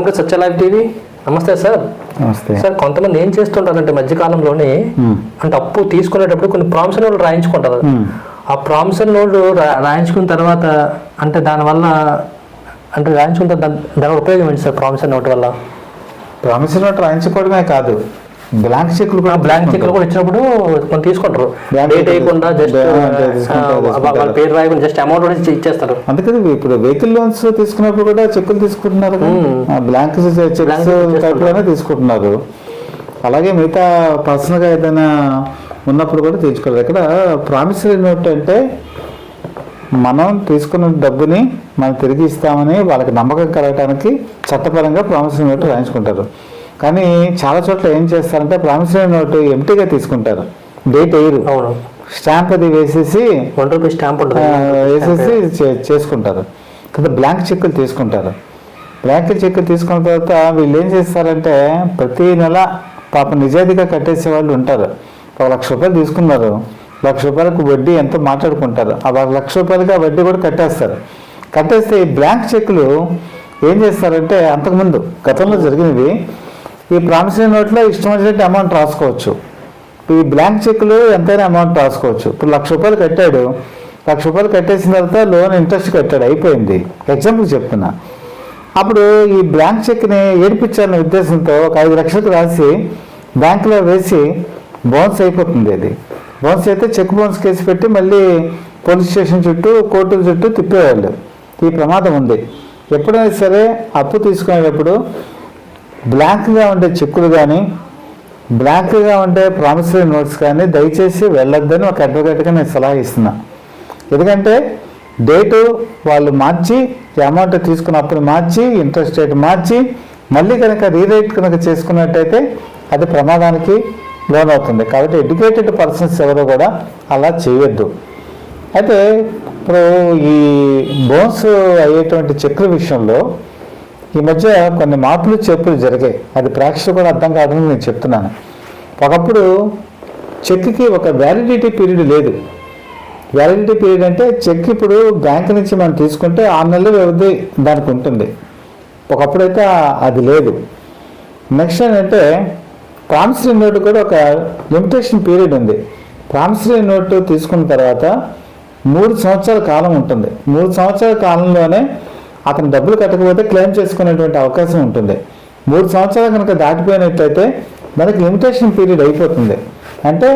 Welcome to Satya live TV. నమస్తే sir. నమస్తే. Sir కొంతమంది ఏం చేస్తుంటారంటే మధ్యకాలంలోనే. అంటే అప్పు తీసుకునేటప్పుడు కొన్ని ప్రామిసన్ నోట్లు రాయించుకుంటారు. ఆ ప్రామిసన్ నోట్లు రా- రాయించుకున్న తర్వాత అంటే దానివల్ల అంటే రాయించుకుంటే దాని దాని ఉపయోగం ఏంటి సార్ ప్రామిసన్ నోట్ వల్ల? ప్రామిసరీ నోట్ రాయించుకోవడమే కాదు. బ్లాంక్ చెక్లు కూడా బ్లాంక్ చెక్లు కూడా ఇచ్చినప్పుడు కొన్ని తీసుకుంటారు. డేట్ వేయకుండా జస్ట్ వాళ్ళ. పేరు రాయకుండా జస్ట్ అమౌంట్ కూడా ఇచ్చి- ఇచ్చేస్తారు. అందుకని ఇప్పుడు వెహికల్ లోన్స్ తీసుకున్నప్పుడు కూడా చెక్కులు తీసుకుంటున్నారు. బ్లాంక్ చెక్స్ check టైప్లోనే తీసుకుంటున్నారు. అలాగే మిగతా పర్సనల్గా ఏదైనా ఉన్నప్పుడు కూడా తీసుకోవాలి ఇక్కడ ప్రామిసరీ నోట్ అంటే మనం తీసుకున్న డబ్బుని మనం తిరిగి ఇస్తామని వాళ్ళకి నమ్మకం కలగటానికి చట్టపరంగా ప్రామిసరీ నోట్ రాయించుకుంటారు. కానీ చాలా చోట్ల ఏం చేస్తారంటే ప్రామిసరీ నోట్ ఎంటీగా తీసుకుంటారు. డేట్ వేయరు. అవును. స్టాంప్ అది వేసేసి వన్ రూపీ స్టాంప్ వేసేసి చేసుకుంటారు. కదా బ్లాంక్ చెక్కులు తీసుకుంటారు. బ్లాంక్ చెక్కులు తీసుకున్న తర్వాత వీళ్ళు ఏం చేస్తారంటే ప్రతి నెల పాప నిజాయితీగా కట్టేసే వాళ్ళు ఉంటారు. ఒక లక్ష రూపాయలు తీసుకున్నారు. లక్ష రూపాయలకు వడ్డీ ఎంతో మాట్లాడుకుంటారు. ఆ లక్ష రూపాయలకి ఆ వడ్డీ కూడా కట్టేస్తారు. కట్టేస్తే ఈ బ్లాంక్ చెక్కులు ఏం చేస్తారంటే అంతకుముందు గతంలో జరిగినవి ఈ ప్రామిసరీ నోట్లో ఇష్టం వచ్చినట్టు అమౌంట్ రాసుకోవచ్చు ఈ బ్లాంక్ చెక్లు ఎంతైనా అమౌంట్ రాసుకోవచ్చు. ఇప్పుడు లక్ష రూపాయలు కట్టాడు. లక్ష రూపాయలు కట్టేసిన తర్వాత లోన్ ఇంట్రెస్ట్ కట్టాడు. అయిపోయింది. ఎగ్జాంపుల్ చెప్తున్నా. అప్పుడు ఈ బ్లాంక్ చెక్ని ఏడిపించాలనే ఉద్దేశంతో ఒక ఐదు లక్షలకు రాసి బ్యాంకులో వేసి బౌన్స్ అయిపోతుంది అది. బౌన్స్ అయితే చెక్ బౌన్స్ కేసు పెట్టి మళ్ళీ పోలీస్ స్టేషన్ చుట్టూ కోర్టుల చుట్టూ తిప్పేవాళ్ళు. ఈ ప్రమాదం ఉంది. ఎప్పుడైనా సరే అప్పు తీసుకునేటప్పుడు బ్లాక్గా ఉండే చెక్కులు కానీ బ్లాక్గా ఉండే ప్రామిసరీ నోట్స్ కానీ దయచేసి వెళ్ళొద్దని ఒక అడ్వకేట్గా నేను సలహా ఇస్తున్నా. ఎందుకంటే డేటు వాళ్ళు మార్చి అమౌంట్ తీసుకున్నప్పుడు మార్చి ఇంట్రెస్ట్ రేట్ మార్చి మళ్ళీ కనుక రీరేట్ కనుక చేసుకున్నట్టయితే అది ప్రమాదానికి లోనవుతుంది. కాబట్టి ఎడ్యుకేటెడ్ పర్సన్స్ ఎవరు కూడా అలా చేయొద్దు. అయితే ఇప్పుడు ఈ బోన్స్ అయ్యేటువంటి చెక్కుల విషయంలో ఈ మధ్య కొన్ని మార్పులు చేర్పులు జరిగాయి. అది ప్రేక్షకులు కూడా అర్థం కాదని నేను చెప్తున్నాను. ఒకప్పుడు చెక్కి ఒక వ్యాలిడిటీ పీరియడ్ లేదు. వ్యాలిడిటీ పీరియడ్ అంటే చెక్ ఇప్పుడు బ్యాంక్ నుంచి మనం తీసుకుంటే ఆరు నెలల వ్యవధి దానికి ఉంటుంది. ఒకప్పుడైతే అది లేదు. నెక్స్ట్ ఏంటంటే ప్రామిసరీ నోటు కూడా ఒక లిమిటేషన్ పీరియడ్ ఉంది. ప్రామిసరీ నోటు తీసుకున్న తర్వాత మూడు సంవత్సరాల కాలం ఉంటుంది. మూడు సంవత్సరాల కాలంలోనే అతను డబ్బులు కట్టకపోతే క్లెయిమ్ చేసుకునేటువంటి అవకాశం ఉంటుంది. మూడు సంవత్సరాలు కనుక దాటిపోయినట్లయితే మనకి లిమిటేషన్ పీరియడ్ అయిపోతుంది. అంటే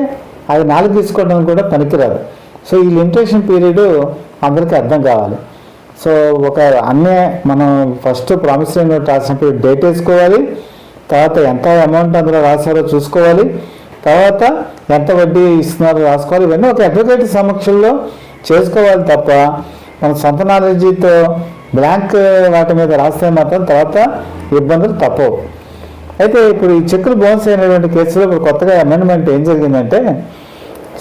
అది నాలుగు తీసుకోవడం కూడా పనికిరాదు. సో ఈ లిమిటేషన్ పీరియడ్ అందరికీ అర్థం కావాలి. సో ఒక అన్నే మనం ఫస్ట్ ప్రామిసరీ నోట్ రాసినప్పుడు డేట్ వేసుకోవాలి. తర్వాత ఎంత అమౌంట్ అందులో రాశారో చూసుకోవాలి. తర్వాత ఎంత వడ్డీ ఇస్తున్నారో రాసుకోవాలి. ఇవన్నీ ఒక అడ్వకేట్ సమక్షంలో చేసుకోవాలి తప్ప మన సొంత నాలెడ్జీతో బ్లాంక్ వాటి మీద రాస్తే మాత్రం తర్వాత ఇబ్బందులు తప్పవు. అయితే ఇప్పుడు ఈ చెక్కులు బోనస్ అయినటువంటి కేసులో ఇప్పుడు కొత్తగా అమెండ్మెంట్ ఏం జరిగిందంటే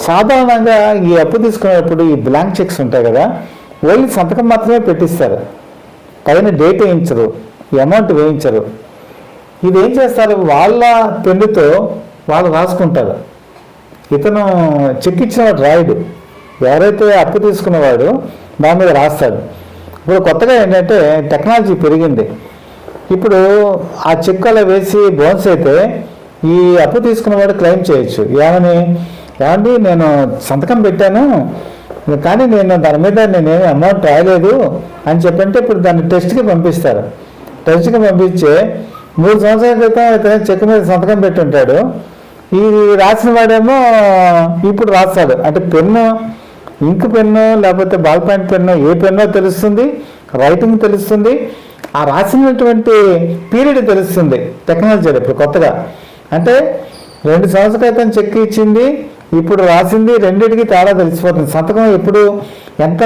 సాధారణంగా ఈ అప్పు తీసుకునేటప్పుడు ఈ బ్లాంక్ చెక్స్ ఉంటాయి కదా ఓన్లీ సంతకం మాత్రమే పెట్టిస్తారు. పైన డేట్ వేయించరు ఈ అమౌంట్ వేయించరు. ఇది ఏం చేస్తారు? వాళ్ళ పెన్నుతో వాళ్ళు రాసుకుంటారు. ఇతను చెక్ ఇచ్చిన వాడు రాయుడు. ఎవరైతే అప్పు తీసుకున్నవాడు దాని మీద రాస్తాడు. ఇప్పుడు కొత్తగా ఏంటంటే టెక్నాలజీ పెరిగింది. ఇప్పుడు ఆ చెక్ వేసి బోన్స్ అయితే ఈ అప్పు తీసుకున్న వాడు క్లెయిమ్ చేయొచ్చు. ఏమని? ఏమండి నేను సంతకం పెట్టాను కానీ నేను దాని మీద నేనేమి అమౌంట్ రాయలేదు అని చెప్పంటే ఇప్పుడు దాన్ని టెస్ట్కి పంపిస్తారు. టెస్ట్కి పంపించి మూడు సంవత్సరాల క్రితం అయితే చెక్ మీద సంతకం పెట్టుంటాడు. ఈ రాసిన వాడేమో ఇప్పుడు రాస్తాడు. అంటే పెన్ను ఇంక్ పెన్ను లేకపోతే బాల్ పాయింట్ పెన్ను ఏ పెన్నో తెలుస్తుంది రైటింగ్ తెలుస్తుంది ఆ రాసినటువంటి పీరియడ్ తెలుస్తుంది టెక్నాలజీ ఇప్పుడు కొత్తగా. అంటే రెండు సంవత్సరాల క్రితం చెక్ ఇచ్చింది ఇప్పుడు రాసింది రెండింటికి తేడా తెలిసిపోతుంది. సంతకం ఎప్పుడు ఎంత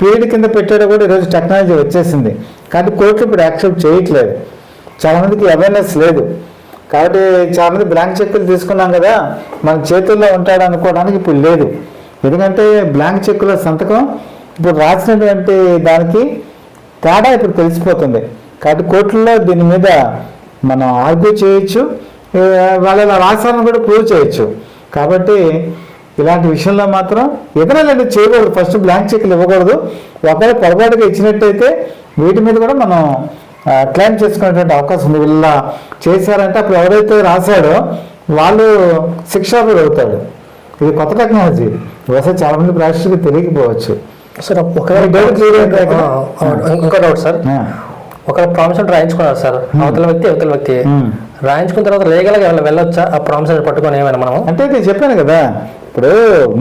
పీరియడ్ కింద పెట్టాడో కూడా ఈరోజు టెక్నాలజీ వచ్చేసింది. కాబట్టి కోర్టు ఇప్పుడు యాక్సెప్ట్ చేయట్లేదు. చాలా మందికి అవేర్నెస్ లేదు. కాబట్టి చాలా మంది బ్లాంక్ చెక్కులు తీసుకున్నాం కదా మన చేతుల్లో ఉంటాడు అనుకోవడానికి ఇప్పుడు లేదు. ఎందుకంటే బ్లాంక్ చెక్కుల సంతకం ఇప్పుడు రాసినటువంటి దానికి తేడా ఇప్పుడు తెలిసిపోతుంది. కాబట్టి కోర్టుల్లో దీని మీద మనం ఆర్గ్యూ చేయొచ్చు. వాళ్ళ వాళ్ళు ఇలా రాశారని కూడా ప్రూవ్ చేయొచ్చు. కాబట్టి ఇలాంటి విషయంలో మాత్రం ఎదురలేదు చేయకూడదు. ఫస్ట్ బ్లాంక్ చెక్లు ఇవ్వకూడదు. ఒకవేళ పొరపాటుగా ఇచ్చినట్టయితే వీటి మీద కూడా మనం క్లెయిమ్ చేసుకునేటువంటి అవకాశం ఉంది. వీళ్ళ చేశారంటే అప్పుడు ఎవరైతే రాశాడో వాళ్ళు శిక్షార్హుడు అవుతాడు ఇది కొత్త టెక్నాలజీ బహుశా చాలా మంది ప్రేక్షకులకు తెలియకపోవచ్చు. సార్ ఒకవేళ. ఇంకో డౌట్ సార్. ఆ, ఒక ప్రామిస్ అంటే రాయించుకున్నారు సార్. అవతల వ్యక్తి అవతల వ్యక్తి. రాయించుకున్న తర్వాత ఏమైనా వెళ్ళొచ్చా? ఆ ప్రామిస్ పట్టుకొని ఏమైనా మనం అంటే చెప్పాను కదా. ఇప్పుడు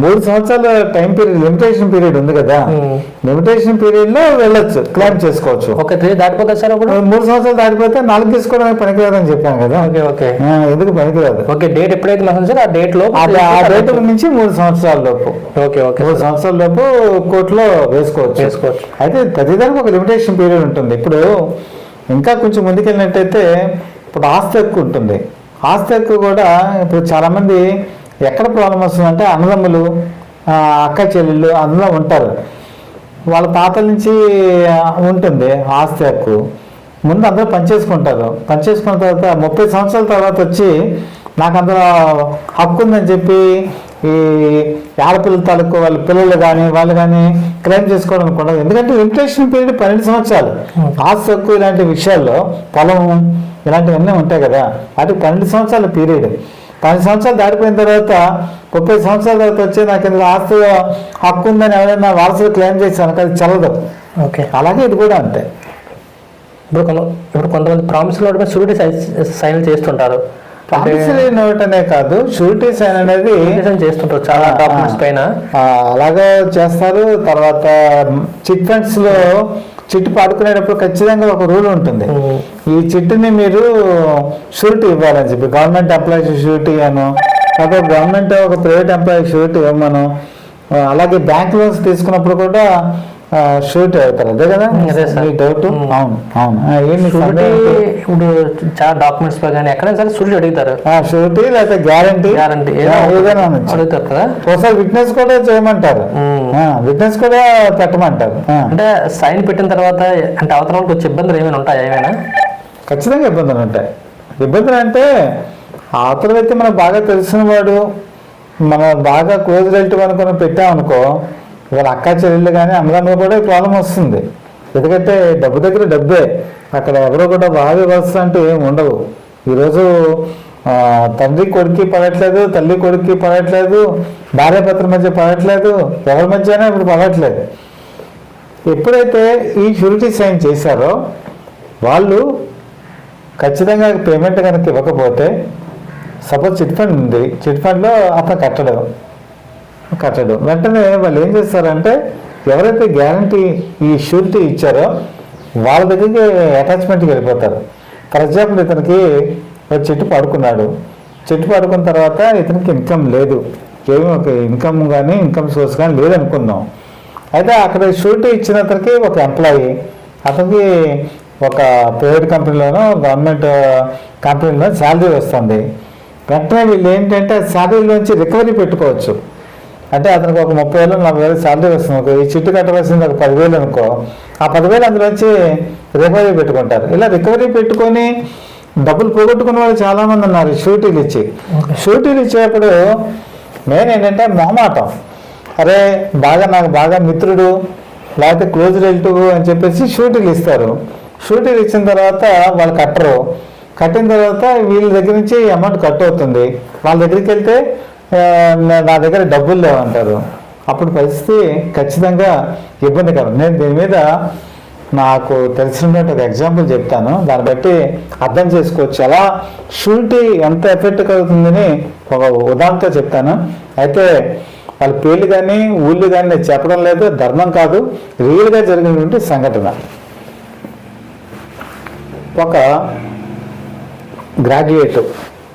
మూడు సంవత్సరాల టైం పీరియడ్ లిమిటేషన్ పీరియడ్ ఉంది కదా. లిమిటేషన్ పీరియడ్లో వెళ్ళొచ్చు క్లెయిమ్ చేసుకోవచ్చు. ఓకే త్రీ దాటిపోతుంది సార్ ఇప్పుడు మూడు సంవత్సరాలు దాటిపోతే నాలుగు తీసుకోవడానికి పనికిరాదని చెప్పాను కదా. Okay okay. ఎందుకు పనికిరాదు? ఓకే డేట్ ఎప్పుడైతే మనం సార్ ఆ డేట్లో ఆ డేట్ నుంచి మూడు సంవత్సరాల లోపు. Okay okay. మూడు సంవత్సరాల లోపు కోర్టులో వేసుకోవచ్చు. వేసుకోవచ్చు. అయితే ప్రతిదానికి ఒక లిమిటేషన్ పీరియడ్ ఉంటుంది. ఇప్పుడు ఇంకా కొంచెం ముందుకెళ్ళినట్టయితే ఇప్పుడు ఆస్తి హక్కు ఉంటుంది. ఆస్తి హక్కు కూడా ఇప్పుడు చాలామంది ఎక్కడ ప్రాబ్లం వస్తుందంటే అన్నదమ్ములు అక్క చెల్లెళ్ళు అందులో ఉంటారు. వాళ్ళ తాతల నుంచి ఉంటుంది ఆస్తి హక్కు. ముందు అందరూ పనిచేసుకుంటారు. పనిచేసుకున్న తర్వాత ముప్పై సంవత్సరాల తర్వాత వచ్చి నాకు అందులో హక్కు ఉందని చెప్పి ఈ ఆడపిల్లల తాలూకు వాళ్ళ పిల్లలు కానీ వాళ్ళు కానీ క్లెయిమ్ చేసుకోవడం అనుకుంటారు ఎందుకంటే లిమిటేషన్ పీరియడ్ పన్నెండు సంవత్సరాలు. ఆస్తి హక్కు ఇలాంటి విషయాల్లో పొలం ఇలాంటివన్నీ ఉంటాయి కదా. వాటి పన్నెండు సంవత్సరాల పీరియడ్. పన్నెండు సంవత్సరాలు దాటిపోయిన తర్వాత ముప్పై సంవత్సరాల తర్వాత వచ్చి నాకు ఇందులో ఆస్తి హక్కు ఉందని ఎవరైనా వారసులు క్లెయిమ్ చేశాను అది చల్లదు. ఓకే. అలాగే ఇది కూడా అంతే. ఇప్పుడు కొంత ఇప్పుడు కొంతమంది ప్రామిస్ నోట్ మీద షూరిటీ సైన్ చేస్తుంటారు. ప్రామిసరీ నోట్ అనే కాదు షూరిటీ సైన్ అనేది చేస్తుంటారు చాలా డాక్యుమెంట్స్. పైన. అలాగే చేస్తారు. తర్వాత చిట్ ఫండ్స్లో చిట్టు పాడుకునేటప్పుడు ఖచ్చితంగా ఒక రూల్ ఉంటుంది. ఈ చిట్టుని మీరు షూరిటీ ఇవ్వాలని చెప్పి గవర్నమెంట్ ఎంప్లాయీస్ షూరిటీ అను లేకపోతే గవర్నమెంట్ ఒక ప్రైవేట్ ఎంప్లాయీ షూరిటీ ఇవ్వమను అలాగే బ్యాంక్ లోన్స్ తీసుకున్నప్పుడు కూడా షూరిటీ అవుతారు. అదే కదా. మీ డౌట్. అవును. అవును? ఇప్పుడు చాలా డాక్యుమెంట్స్ పై కానీ ఎక్కడైనా సరే షూరిటీ అడుగుతారు. షూరిటీ లేకపోతే గ్యారంటీ గ్యారంటీ ఏదైనా. అడుగుతారు కదా? ఒకసారి విట్నెస్ కూడా చేయమంటారు. విట్నెస్ కూడా పెట్టమంటారు. అంటే సైన్ పెట్టిన తర్వాత అంటే అవతల వాళ్ళకి వచ్చే ఇబ్బందులు ఏమైనా ఉంటాయా ఏమైనా? ఖచ్చితంగా ఇబ్బందులు ఉంటాయి. ఇబ్బందులు అంటే అవతల వ్యక్తి మనకు బాగా తెలిసిన వాడు మన బాగా క్లోజ్ రిలేటివ్ అనుకుని పెట్టామనుకో వాళ్ళ అక్క చెల్లెళ్ళు కానీ అమ్మగారు కూడా ప్రాబ్లం వస్తుంది. ఎందుకంటే డబ్బు దగ్గర డబ్బే. అక్కడ ఎవరో కూడా భావి వ్యవస్థ అంటూ ఏమి ఉండవు. ఈరోజు తండ్రి కొడుక్కి పడట్లేదు తల్లి కొడుక్కి పడట్లేదు భార్య భర్తల మధ్య పడట్లేదు ఎవరి మధ్య అయినా ఇప్పుడు పడట్లేదు. ఎప్పుడైతే ఈ షూరిటీ సైన్ చేశారో వాళ్ళు ఖచ్చితంగా పేమెంట్ కనుక ఇవ్వకపోతే సపోజ్ చిట్ ఫండ్ ఉంది. చిట్ ఫండ్లో అతను కట్టడం కట్టడు. వెంటనే వాళ్ళు ఏం చేస్తారంటే ఎవరైతే గ్యారంటీ ఈ షూరిటీ ఇచ్చారో వాళ్ళ దగ్గరికి అటాచ్మెంట్కి వెళ్ళిపోతారు. ఫర్ ఎగ్జాంపుల్ ఇతనికి ఒక చెట్టు పడుకున్నాడు. చెట్టు పడుకున్న తర్వాత ఇతనికి ఇన్కమ్ లేదు. ఏమి ఒక ఇన్కమ్ కానీ ఇన్కమ్ సోర్స్ కానీ లేదనుకుందాం. అయితే అక్కడ షూరిటీ ఇచ్చిన అతనికి ఒక ఎంప్లాయీ అతనికి ఒక ప్రైవేట్ కంపెనీలోనో గవర్నమెంట్ కంపెనీలో శాలరీ వస్తుంది. వెంటనే వీళ్ళు ఏంటంటే శాలరీలోంచి రికవరీ పెట్టుకోవచ్చు. అంటే అతనికి ఒక ముప్పై వేలు నలభై వేలు శాలరీ వస్తుంది. అనుకో ఈ చిట్టు కట్టవలసింది ఒక పదివేలు అనుకో. ఆ పదివేలు అందులోంచి రికవరీ పెట్టుకుంటారు. ఇలా రికవరీ పెట్టుకొని డబ్బులు పోగొట్టుకున్న వాళ్ళు చాలా మంది ఉన్నారు షూటీలు ఇచ్చి. షూటీలు ఇచ్చేటప్పుడు మెయిన్ ఏంటంటే మొహమాటం. అరే బాగా నాకు బాగా మిత్రుడు లేకపోతే క్లోజ్ రిలేటివ్ అని చెప్పేసి షూటీలు ఇస్తారు. షూటీలు ఇచ్చిన తర్వాత వాళ్ళు కట్టరు. కట్టిన తర్వాత వీళ్ళ దగ్గర నుంచి అమౌంట్ కట్ అవుతుంది. వాళ్ళ దగ్గరికి వెళ్తే నా- దగ్గర డబ్బులు లేవంటారు. అప్పుడు పరిస్థితి ఖచ్చితంగా ఇబ్బందికరం నేను దీని మీద నాకు తెలిసినటువంటి ఒక ఎగ్జాంపుల్ చెప్తాను. దాన్ని బట్టి అర్థం చేసుకోవచ్చు. ఎలా షూరిటీ ఎంత ఎఫెక్ట్ కలుగుతుందని ఒక ఉదాహరణతో చెప్తాను. అయితే వాళ్ళ పేర్లు కానీ ఊళ్ళు కానీ నేను చెప్పడం లేదు ధర్మం కాదు రియల్గా జరిగినటువంటి సంఘటన. ఒక గ్రాడ్యుయేట్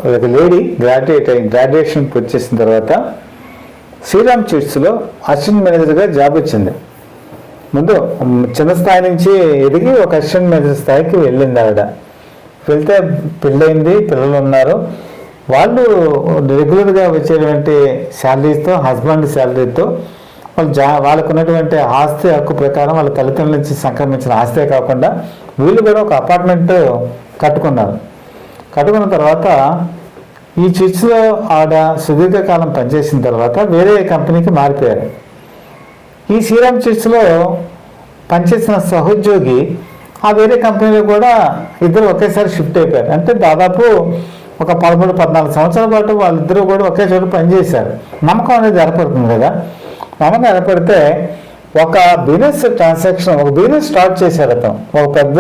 ఒక లేడీ గ్రాడ్యుయేట్ అయి గ్రాడ్యుయేషన్ పూర్తి చేసిన తర్వాత శ్రీరామ్ చిట్స్లో అసిస్టెంట్ మేనేజర్గా జాబ్ వచ్చింది ముందు చిన్న స్థాయి నుంచి ఎదిగి ఒక అసిస్టెంట్ మేనేజర్ స్థాయికి వెళ్ళింది ఆవిడ. వెళ్తే పెళ్ళయింది పిల్లలు ఉన్నారు. వాళ్ళు రెగ్యులర్గా వచ్చేటువంటి శాలరీస్తో హస్బెండ్ శాలరీతో వాళ్ళు జా వాళ్ళకు ఉన్నటువంటి ఆస్తి హక్కు ప్రకారం వాళ్ళ తల్లిదండ్రుల నుంచి సంక్రమించిన ఆస్తే కాకుండా వీళ్ళు కూడా ఒక అపార్ట్మెంట్ కట్టుకున్నారు. కట్టుకున్న తర్వాత ఈ చర్చ్లో ఆవిడ సుదీర్ఘకాలం పనిచేసిన తర్వాత వేరే కంపెనీకి మారిపోయారు. ఈ శ్రీరామ్ చర్చ్లో పనిచేసిన సహోద్యోగి ఆ వేరే కంపెనీలో కూడా ఇద్దరు ఒకేసారి షిఫ్ట్ అయిపోయారు. అంటే దాదాపు ఒక పదమూడు పద్నాలుగు సంవత్సరాల పాటు వాళ్ళిద్దరూ కూడా ఒకే చోట పనిచేశారు. నమ్మకం అనేది ఏర్పడుతుంది కదా? నమ్మకం ఏర్పడితే ఒక బిజినెస్ ట్రాన్సాక్షన్ ఒక బిజినెస్ స్టార్ట్ చేశారు అతను. ఒక పెద్ద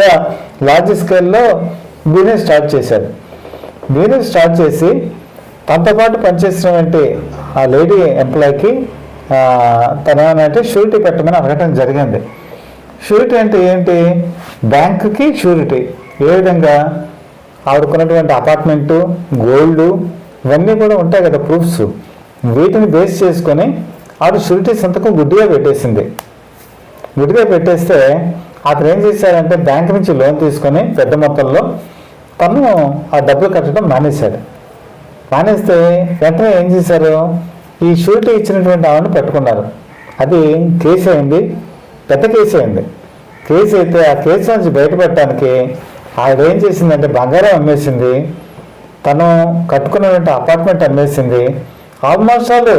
లార్జ్ స్కేల్లో బిజినెస్ స్టార్ట్ చేశారు. బిజినెస్ స్టార్ట్ చేసి తనతో పాటు పనిచేసినటువంటి ఆ లేడీ ఎంప్లాయ్కి తను షూరిటీ పెట్టమని అడగటం జరిగింది. షూరిటీ అంటే ఏంటి? బ్యాంకుకి షూరిటీ ఏ విధంగా? ఆవిడకున్నటువంటి అపార్ట్మెంటు గోల్డ్ ఇవన్నీ కూడా ఉంటాయి కదా ప్రూఫ్స్ వీటిని బేస్ చేసుకొని ఆవిడ షూరిటీ సంతకం గుడ్డిగా పెట్టేసింది. గుడ్డిగా పెట్టేస్తే అతను ఏం చేశారంటే బ్యాంక్ నుంచి లోన్ తీసుకొని పెద్ద మొత్తంలో తను ఆ డబ్బులు కట్టడం మానేశాడు. మానేస్తే వెంటనే ఏం చేశారు? ఈ షూరిటీ ఇచ్చినటువంటి ఆవిడని పట్టుకున్నారు. అది కేసు అయింది పెద్ద కేసు అయింది. కేసు అయితే ఆ కేసు నుంచి బయటపడటానికి ఆవిడ ఏం చేసిందంటే బంగారం అమ్మేసింది తను కట్టుకున్నటువంటి అపార్ట్మెంట్ అమ్మేసింది. ఆల్మోస్ట్ ఆల్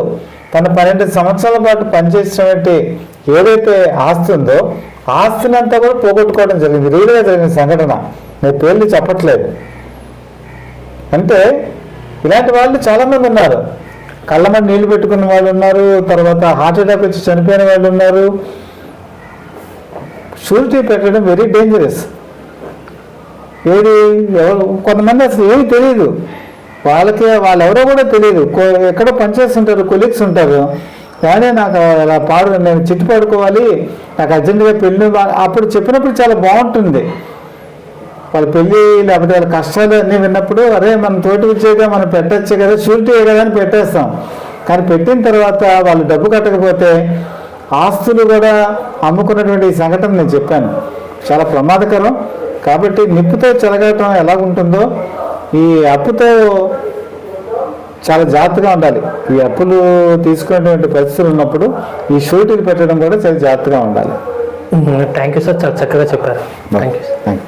తన పన్నెండు సంవత్సరాల పాటు పనిచేసినటువంటి ఏదైతే ఆస్తి ఉందో ఆస్తిని అంతా కూడా పోగొట్టుకోవడం జరిగింది. రీల్గా జరిగిన సంఘటన. నేను పేర్లు చెప్పట్లేదు. అంటే ఇలాంటి వాళ్ళు చాలామంది ఉన్నారు. కళ్ళమని నీళ్ళు పెట్టుకున్న వాళ్ళు ఉన్నారు తర్వాత హార్ట్ అటాక్ వచ్చి చనిపోయిన వాళ్ళు ఉన్నారు. షూరిటీ పెట్టడం వెరీ డేంజరస్ ఏది? ఎవరు? కొంతమంది అసలు ఏమి తెలియదు వాళ్ళకి వాళ్ళు ఎవరో కూడా తెలియదు కో- ఎక్కడో పనిచేస్తుంటారు కొలీగ్స్ ఉంటారు. కానీ నాకు అలా పాడు నేను చిట్టు పడుకోవాలి నాకు అర్జెంటుగా పెళ్ళి అప్పుడు చెప్పినప్పుడు చాలా బాగుంటుంది. వాళ్ళ పెళ్ళి లేకపోతే వాళ్ళ కష్టాలు అన్నీ విన్నప్పుడు అరే మనం తోటి వచ్చేగా మనం పెట్టచ్చు కదా షూరిటీ కదా అని పెట్టేస్తాం. కానీ పెట్టిన తర్వాత వాళ్ళు డబ్బు కట్టకపోతే ఆస్తులు కూడా అమ్ముకున్నటువంటి సంఘటన నేను చెప్పాను. చాలా ప్రమాదకరం. కాబట్టి నిప్పుతో చెలగటం ఎలా ఉంటుందో ఈ అప్పుతో చాలా జాగ్రత్తగా ఉండాలి. ఈ అప్పులు తీసుకునేటువంటి పరిస్థితులు ఉన్నప్పుడు ఈ షూరిటీలు పెట్టడం కూడా చాలా జాగ్రత్తగా ఉండాలి. Thank you sir. చాలా చక్కగా చెప్పారు. Thank you thank you